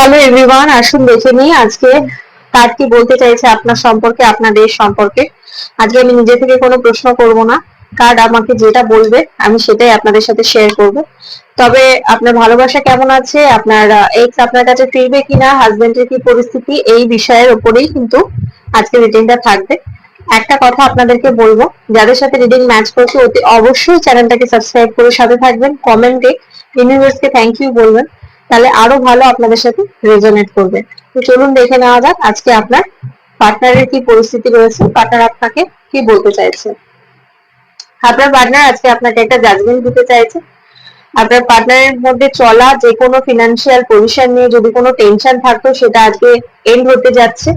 Hello everyone আসুন দেখে নিই আজকে কার কি বলতে চাইছে আপনার সম্পর্কে আপনাদের সম্পর্কে। আজকে আমি নিজে থেকে কোনো প্রশ্ন করব না। কার্ড আমাকে যেটা বলবে, আমি সেটাই আপনাদের সাথে শেয়ার করব। তবে আপনার ভালোবাসা কেমন আছে? আপনার এক্স আপনার কাছে ফিরবে কিনা? হাজবেন্ডের কি পরিস্থিতি? এই বিষয়ের উপরেই কিন্তু আজকে রিডিংটা থাকবে। একটা কথা আপনাদেরকে বলব, যাদের সাথে রিডিং ম্যাচ করছে, অতি অবশ্যই চ্যানেলটাকে সাবস্ক্রাইব করে সাথে থাকবেন। কমেন্টে ইউনিভার্সকে থ্যাংক ইউ বলবেন। তাহলে আরও ভালো আপনাদের সাথে রেজোনেট করবে। তো চলুন দেখে নেওয়া যাক আজকে আপনার পার্টনারের কি পরিস্থিতি রয়েছে পার্টনার আপনাকে কি বলতে চাইছে। আপনার পার্টনার আজকে আপনাকে একটা জাজমেন্ট দিতে চাইছে। আপনার পার্টনারের মধ্যে চলা যে কোনো ফিনান্সিয়াল পজিশন নিয়ে যদি কোনো টেনশন থাকতো, সেটা আজকে এন্ড হতে যাচ্ছে।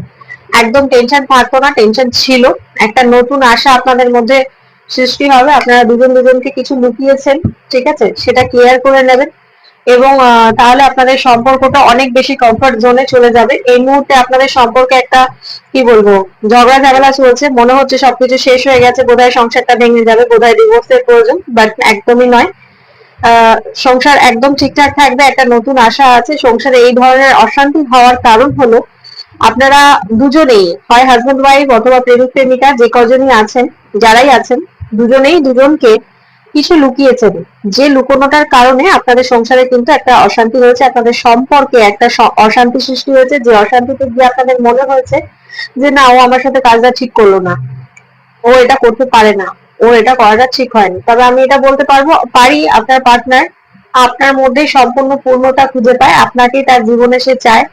একদম টেনশন থাকতো না টেনশন ছিল। একটা নতুন আশা আপনাদের মধ্যে সৃষ্টি হবে। আপনারা দুজন দুজনকে কিছু লুকিয়েছেন, ঠিক আছে? সেটা ক্লিয়ার করে নেবেন। এবং তাহলে আপনাদের সম্পর্কটা অনেক বেশি কমফর্ট জোনে চলে যাবে। এই মুহূর্তে আপনাদের সম্পর্কে একটা, কি বলব, ঝগড়া ঝামেলা চলছে। মনে হচ্ছে সবকিছু শেষ হয়ে গেছে, বোধহয় সংসারটা ভেঙে যাবে। বোধহয় ডিভোর্সের প্রয়োজন বাট একদমই নয়। সংসার একদম ঠিকঠাক থাকবে, একটা নতুন আশা আছে। সংসারে এই ধরনের অশান্তি হওয়ার কারণ হলো, আপনারা দুজনেই, হয় হাজবেন্ড ওয়াইফ অথবা প্রেমিক প্রেমিকা, যে কজনই আছেন, যারাই আছেন, দুজনেই দুজনকে কিছু লুকিয়েছেন যে লুকোনোটার কারণে আপনাদের সংসারে কিন্তু একটা অশান্তি হয়েছে, আপনাদের সম্পর্কে একটা অশান্তি সৃষ্টি হয়েছে। যে অশান্তিতে গিয়ে আপনাদের মনে হয়েছে যে, না, ও আমার সাথে কাজটা ঠিক করল না। ও এটা করতে পারে না। ও এটা করাটা ঠিক হয়নি। তবে আমি এটা বলতে পারব, পারি আপনার পার্টনার আপনার মধ্যে সম্পূর্ণ পূর্ণতা খুঁজে পায়, আপনাকেই তার জীবনে সে চায়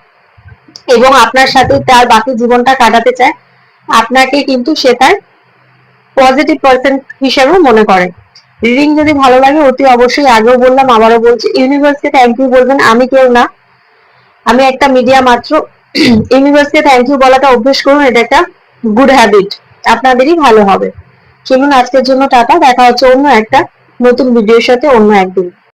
এবং আপনার সাথে তার বাকি জীবনটা কাটাতে চায়। আপনাকে কিন্তু সে তার পজিটিভ পার্সন হিসেবে মনে করে। রিডিং যদি ভালো লাগে, অতি অবশ্যই আগেও বললাম, আবারও বলছি ইউনিভার্সকে থ্যাংক ইউ বলবেন, আমি কেউ না। আমি একটা মিডিয়া মাত্র। ইউনিভার্সকে থ্যাংক ইউ বলাটা অভ্যেস করুন, এটা একটা গুড হ্যাবিট আপনাদেরই ভালো হবে। চলুন আজকের জন্য টাটা, দেখা হচ্ছে অন্য একটা নতুন ভিডিওর সাথে অন্য একদিন।